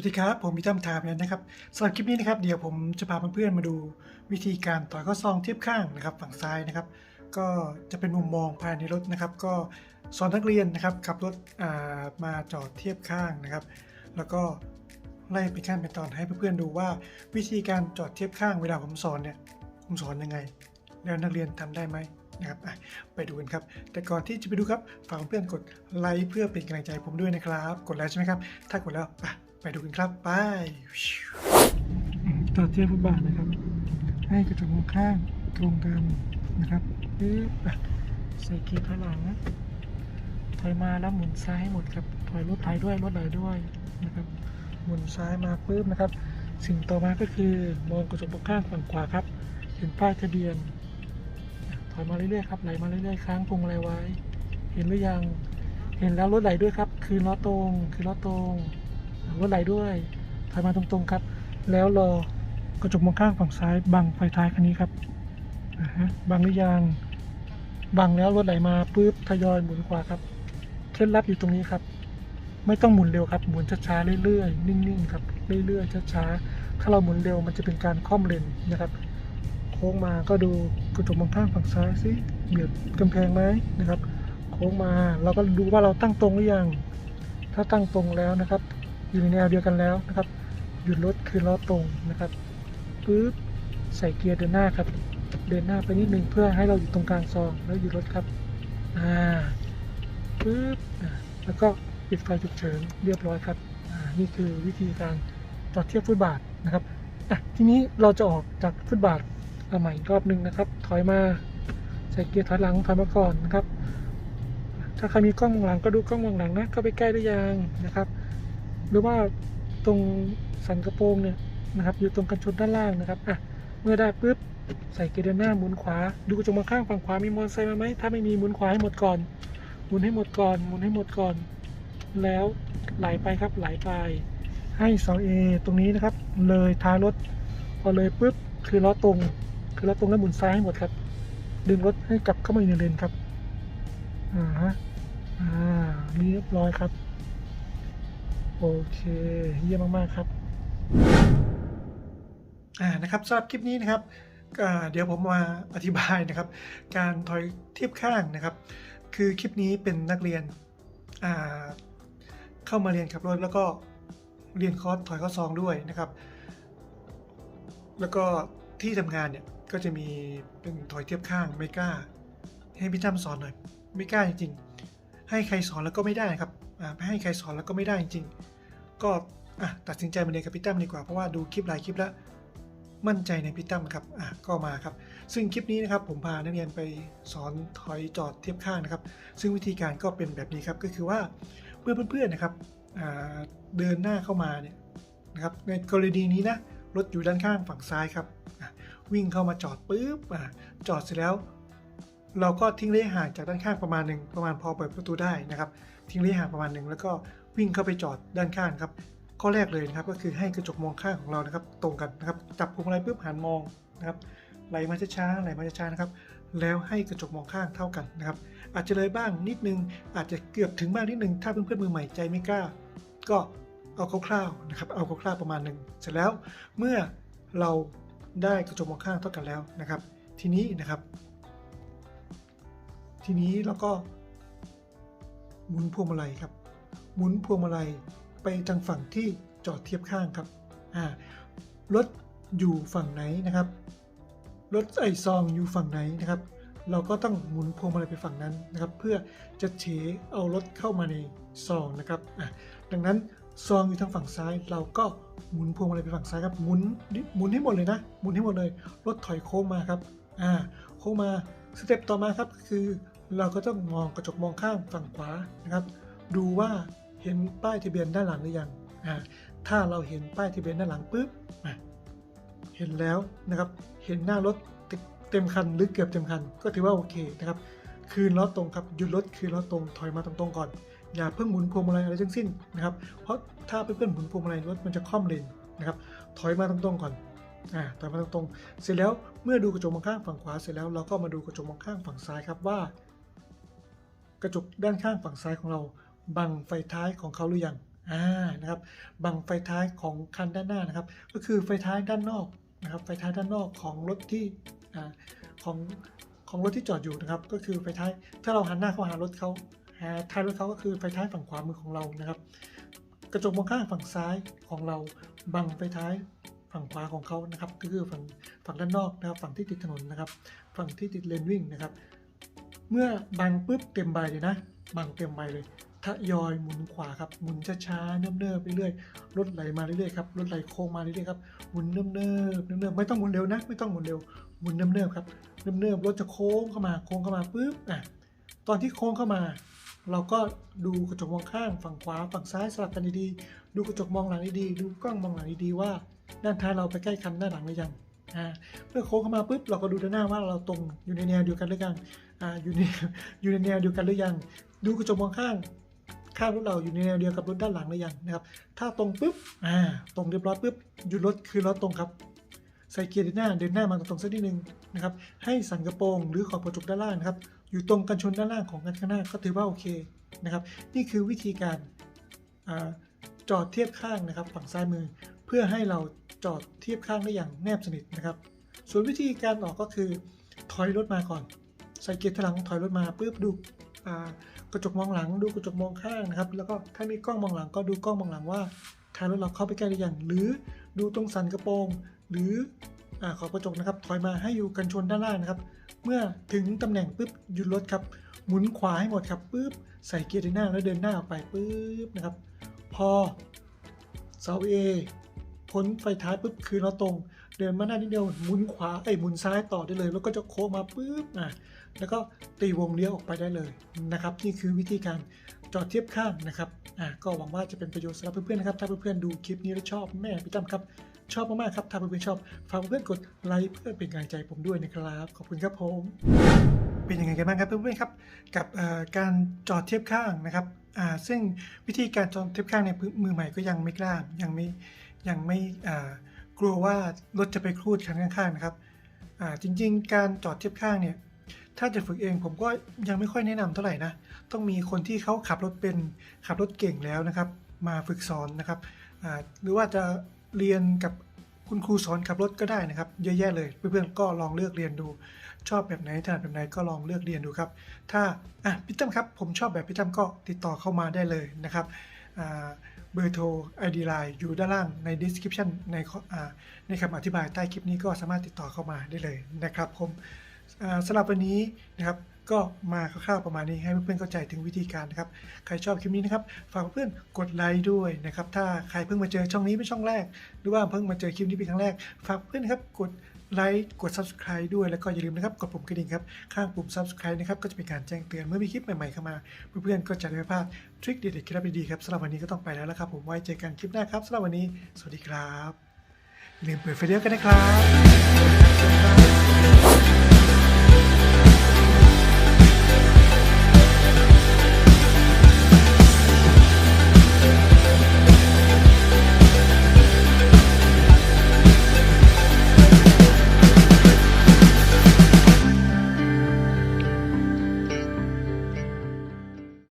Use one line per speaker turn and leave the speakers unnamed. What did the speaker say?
วัสดีครับ ผมพี่ตั้มทามนะครับสำหรับคลิปนี้นะครับเดี๋ยวผมจะพาเพื่อนๆมาดูวิธีการต่อยข้อซองเทียบข้างนะครับ ฝั่งซ้ายนะครับ ก็จะเป็นมุมมองภายในรถนะครับ ก็สอนนักเรียนนะครับขับรถามาจอดเทียบข้างนะครับ แล้วก็ไล่เป็นขั้นเป็นตอนให้เพื่อนๆดูว่า วิธีการจอดเทียบข้างเวลาผมสอนเนี่ยผมสอนยังไง แล้วนักเรียนทำได้ไหมนะครับไปดูกันครับ แต่ก่อนที่จะไปดูครับฝากเพื่อนกดไลค์เพื่อเป็นกำลังใจผมด้วยนะครับ กดแล้วใช่ไหมครับ ถ้ากดแล้วอะ ไปดูกันครับไปต่อเทียบฟุตบาทนะครับ ให้กระจกมองข้างตรงกันนะครับปึ๊บใส่เกียร์ถอยหลังนะถอยมาแล้วหมุนซ้ายให้หมดครับถอยรถไถด้วยรถไหลด้วยนะครับ หมุนซ้ายมาปึ๊บนะครับ สิ่งต่อมาก็คือมองกระจกมองข้างฝั่งขวาครับ เห็นป้ายทะเบียนถอยมาเรื่อยๆครับไหลมาเรื่อยๆค้างพวงอะไรไว้ เห็นหรือยัง เห็นแล้วรถไหลด้วยครับ คือล้อตรงคือล้อตรง รถไหลด้วยถอยมาตรงๆครับ แล้วรอกระจกมองข้างฝั่งซ้ายบังไฟท้ายคันนี้ครับบังหรือยังบังแล้วรถไหลมาปุ๊บทยอยหมุนขวาครับเคล็ดลับอยู่ตรงนี้ครับ ไม่ต้องหมุนเร็วครับหมุนช้าๆเรื่อยๆนิ่งๆครับเรื่อยๆช้าๆถ้าเราหมุนเร็วมันจะเป็นการค่อมเลนนะครับ โค้งมาก็ดูกระจกมองข้างฝั่งซ้ายสิเบียดกำแพงไหมนะครับ โค้งมาเราก็ดูว่าเราตั้งตรงหรือยังถ้าตั้งตรงแล้วนะครับ อยู่ในแนวเดียวกันแล้วนะครับ หยุดรถคือล้อตรงนะครับปึ๊บใส่เกียร์เดินหน้าครับ เดินหน้าไปนิดนึงเพื่อให้เราอยู่ตรงกลางซองแล้วหยุดรถครับ อ่าปึ๊บอ่าแล้วก็ปิดไฟฉุกเฉินเรียบร้อยครับ อ่า นี่คือวิธีการจอดเทียบฟุตบาทนะครับ อะ ทีนี้เราจะออกจากฟุตบาทเอาใหม่อีกรอบหนึ่งนะครับ ถอยมาใส่เกียร์ถอยหลังถอยมาก่อนนะครับ ถ้าใครมีกล้องมองหลังก็ดูกล้องมองหลังนะ เข้าไปใกล้ได้ยังนะครับ หรือว่าตรงสันกระโปรงเนี่ยนะครับ อยู่ตรงกันชนด้านล่างนะครับอะเมื่อได้ปุ๊บใส่เกียร์เดินหน้าหมุนขวา ดูกระจกมองข้างฝั่งขวามีมอเตอร์ไซค์มาไหมถ้าไม่มีหมุนขวาให้หมดก่อนหมุนให้หมดก่อนหมุนให้หมดก่อน แล้วไหลไปครับไหลไป ให้เสาเอตรงนี้นะครับ เลยท้ายรถ พอเลยปุ๊บคือล้อตรง คือล้อตรงแล้วหมุนซ้ายให้หมดครับ ดึงรถให้กลับเข้ามาอยู่ในเลนครับอ่าฮะอ่าเรียบร้อยครับ โอเคเยี่ยมมากๆครับอ่านะครับสำหรับคลิปนี้นะครับเดี๋ยวผมมาอธิบายนะครับ การถอยเทียบข้างนะครับ คือคลิปนี้เป็นนักเรียนเข้ามาเรียนขับรถแล้วก็เรียนคอร์สถอยข้อซองด้วยนะครับ แล้วก็ที่ทำงานเนี่ยก็จะมีเป็นถอยเทียบข้างไม่กล้า ให้พี่จ้ำสอนหน่อยไม่กล้าจริงๆให้ใครสอนแล้วก็ไม่ได้นะครับไม่ให้ใครสอนแล้วก็ไม่ได้จริงๆ ก็อะตัดสินใจมาเรียนกับพี่ตั้มดีกว่า เพราะว่าดูคลิปหลายคลิปแล้ว มั่นใจในพี่ตั้มครับอะก็มาครับ ซึ่งคลิปนี้นะครับผมพานักเรียนไปสอนถอยจอดเทียบข้างนะครับ ซึ่งวิธีการก็เป็นแบบนี้ครับก็คือว่าเพื่อนเพื่อนๆนะครับเดินหน้าเข้ามาเนี่ยนะครับในกรณีนี้นะรถอยู่ด้านข้างฝั่งซ้ายครับ วิ่งเข้ามาจอดปุ๊บอจอดเสร็จแล้ว เราก็ทิ้งระยะห่างจากด้านข้างประมาณหนึ่งประมาณพอเปิดประตูได้นะครับ ทิ้งระยะห่างประมาณหนึ่งแล้วก็ วิ่งเข้าไปจอดด้านข้างครับ ข้อแรกเลยนะครับก็คือให้กระจกมองข้างของเรานะครับ ตรงกันนะครับ จับพวงมาลัยปุ๊บหันมองนะครับไหลมาช้าๆไหลมาช้าๆนะครับ แล้วให้กระจกมองข้างเท่ากันนะครับ อาจจะเลยบ้างนิดนึง อาจจะเกือบถึงบ้างนิดนึง ถ้าเพื่อนๆมือใหม่ใจไม่กล้า ก็เอาคร่าวๆนะครับ เอาคร่าวๆประมาณหนึ่งเสร็จแล้วเมื่อเราได้กระจกมองข้างเท่ากันแล้วนะครับ ทีนี้นะครับ ทีนี้เราก็หมุนพวงมาลัยครับ หมุนพวงมาลัยไปทางฝั่งที่จอดเทียบข้างครับรถอยู่ฝั่งไหนนะครับ รถไอซองอยู่ฝั่งไหนนะครับ เราก็ต้องหมุนพวงมาลัยไปฝั่งนั้นนะครับ เพื่อจะเฉเอารถเข้ามาในซองนะครับดังนั้นซองอยู่ทางฝั่งซ้าย เราก็หมุนพวงมาลัยไปฝั่งซ้ายครับหมุนหมุนให้หมดเลยนะหมุนให้หมดเลยรถถอยโค้งมาครับอ่าโค้งมาสเต็ปต่อมาครับคือเราก็ต้องมองกระจกมองข้างฝั่งขวานะครับ ดูว่า เห็นป้ายทะเบียนด้านหลังหรือยังถ้าเราเห็นป้ายทะเบียนด้านหลังปุ๊บเห็นแล้วนะครับเห็นหน้ารถเต็มคันหรือเกือบเต็มคัน ก็ถือว่าโอเคนะครับคืนล้อตรงครับหยุดรถคืนล้อตรงถอยมาตรงๆก่อนอย่าเพิ่งหมุนพวงมาลัยอะไรทั้งสิ้นนะครับเพราะถ้าเพื่อนๆหมุนพวงมาลัยรถมันจะคล่อมเลนนะครับถอยมาตรงๆก่อนอ่าถอยมาตรงๆ เสร็จแล้วเมื่อดูกระจกมองข้างฝั่งขวาเสร็จแล้วเราก็มาดูกระจกมองข้างฝั่งซ้ายครับว่า กระจกด้านข้างฝั่งซ้ายของเรา บังไฟท้ายของเขาหรือยังอ่านะครับบังไฟท้ายของคันด้านหน้านะครับ ก็คือไฟท้ายด้านนอกนะครับ ไฟท้ายด้านนอกของรถที่อ่าของของรถที่จอดอยู่นะครับ ก็คือไฟท้ายถ้าเราหันหน้าเข้าหารถเขาหาท้ายรถเขาก็คือไฟท้ายฝั่งขวามือของเรานะครับ กระจกมองข้างฝั่งซ้ายของเราบังไฟท้ายฝั่งขวาของเขานะครับ ก็คือฝั่งฝั่งด้านนอกนะครับ ฝั่งที่ติดถนนนะครับ ฝั่งที่ติดเลนวิ่งนะครับ เมื่อบังปุ๊บเต็มใบเลยนะ บังเต็มใบเลย ทยอยหมุนขวาครับหมุนช้าๆเนิบๆไปเรื่อยรถไหลมาเรื่อยๆครับรถไหลโค้งมาเรื่อยๆครับหมุนเนิบๆเนิบๆไม่ต้องหมุนเร็วนะไม่ต้องหมุนเร็วหมุนเนิบๆครับเนิบๆรถจะโค้งเข้ามาโค้งเข้ามาปุ๊บอะตอนที่โค้งเข้ามาเราก็ดูกระจกมองข้างฝั่งขวาฝั่งซ้ายสลับกันดีๆ ดูกระจกมองหลังดีๆ ดูกล้องมองหลังดีๆว่าด้านท้ายเราไปใกล้คันด้านหลังหรือยังอ่าเมื่อโค้งเข้ามาปุ๊บเราก็ดูด้านหน้าว่าเราตรงอยู่ในแนวเดียวกันหรือยังอ่าอยู่ในอยู่ในแนวเดียวกันหรือยัง ดูกระจกมองข้าง ข้างรถเราอยู่ในแนวเดียวกับรถด้านหลังหรือยังนะครับ ถ้าตรงปุ๊บ อ่า ตรงเรียบร้อยปุ๊บ หยุดรถคือรถตรงครับใส่เกียร์เดินหน้าเดินหน้ามาตรงๆสักนิดนึงนะครับ ให้สันกระโปรงหรือขอบกระจกด้านล่างนะครับ อยู่ตรงกันชนด้านล่างของกันข้างหน้าก็ถือว่าโอเคนะครับ นี่คือวิธีการาจอดเทียบข้างนะครับ ฝั่งซ้ายมือ เพื่อให้เราจอดเทียบข้างได้อย่างแนบสนิทนะครับ ส่วนวิธีการออกก็คือถอยรถมาก่อน ใส่เกียร์ถลังถอยรถมาปุ๊บดูอ่า กระจกมองหลังดูกระจกมองข้างนะครับ แล้วก็ถ้ามีกล้องมองหลังก็ดูกล้องมองหลังว่าท้ายรถเราเข้าไปใกล้หรือยังหรือดูตรงสันกระโปรง หรืออาขอบกระจกนะครับ ถอยมาให้อยู่กันชนด้านล่างนะครับ เมื่อถึงตำแหน่งปุ๊บหยุดรถครับ หมุนขวาให้หมดครับปุ๊บใส่เกียร์เดินหน้าแล้วเดินหน้าออกไปปุ๊บนะครับ พอเสา A พ้นไฟท้ายปุ๊บคือเราตรง เดินมาหน้านิดเดียวหมุนขวาไอ้หมุนซ้ายต่อได้เลย แล้วก็จะโค้งมาปุ๊บอะแล้วก็ตีวงเลี้ยวออกไปได้เลยนะครับ นี่คือวิธีการจอดเทียบข้างนะครับอะก็หวังว่าจะเป็นประโยชน์สำหรับเพื่อนๆนะครับถ้าเพื่อนๆดูคลิปนี้แล้วชอบแม่พี่ตั้มครับ ชอบมากๆครับถ้าเพื่อนๆชอบฝากเพื่อนๆกดไลค์เพื่อเป็นกำลังใจผมด้วยนะครับขอบคุณครับผมเป็นยังไงกันบ้างครับเพื่อนๆครับ กับการจอดเทียบข้างนะครับอ่าซึ่งวิธีการจอดเทียบข้างในมือใหม่ก็ยังไม่กล้ายังไม่ ยังไม่กลัวว่ารถจะไปครูดคันข้างๆนะครับจริงๆ การจอดเทียบข้างเนี่ยถ้าจะฝึกเองผมก็ยังไม่ค่อยแนะนำเท่าไหร่นะต้องมีคนที่เขาขับรถเป็นขับรถเก่งแล้วนะครับ มาฝึกสอนนะครับหรือว่าจะเรียนกับคุณครูสอนขับรถก็ได้นะครับเยอะแยะเลยเพื่อนๆก็ลองเลือกเรียนดู ชอบแบบไหนถนัดแบบไหนก็ลองเลือกเรียนดูครับ ถ้าอะพี่ตั้มครับผมชอบแบบพี่ตั้มก็ติดต่อเข้ามาได้เลยนะครับอ่า เบอร์โทร ID Line อยู่ด้านล่างใน description ในในคำอธิบายใต้คลิปนี้ก็สามารถติดต่อเข้ามาได้เลยนะครับผมสำหรับวันนี้นะครับก็มาคร่าวๆประมาณนี้ให้เพื่อนๆเข้าใจถึงวิธีการนะครับ ใครชอบคลิปนี้นะครับ ฝากเพื่อนกดไลค์ด้วยนะครับ ถ้าใครเพิ่งมาเจอช่องนี้เป็นช่องแรก หรือว่าเพิ่งมาเจอคลิปนี้เป็นครั้งแรก ฝากเพื่อนครับกด ไลค์กด subscribe ด้วยแล้วก็อย่าลืมนะครับกดปุ่มกระดิ่งครับ ข้างปุ่ม subscribe นะครับ ก็จะเป็นการแจ้งเตือนเมื่อมีคลิปใหม่ๆเข้ามา เพื่อนๆก็จะได้ไม่พลาดทริคเด็ดๆเคล็ดลับดีๆครับสำหรับวันนี้ก็ต้องไปแล้วละครับผมไว้เจอกันคลิปหน้าครับสำหรับวันนี้ สวัสดีครับอย่าลืมเปิดไฟเลี้ยวกันนะครับ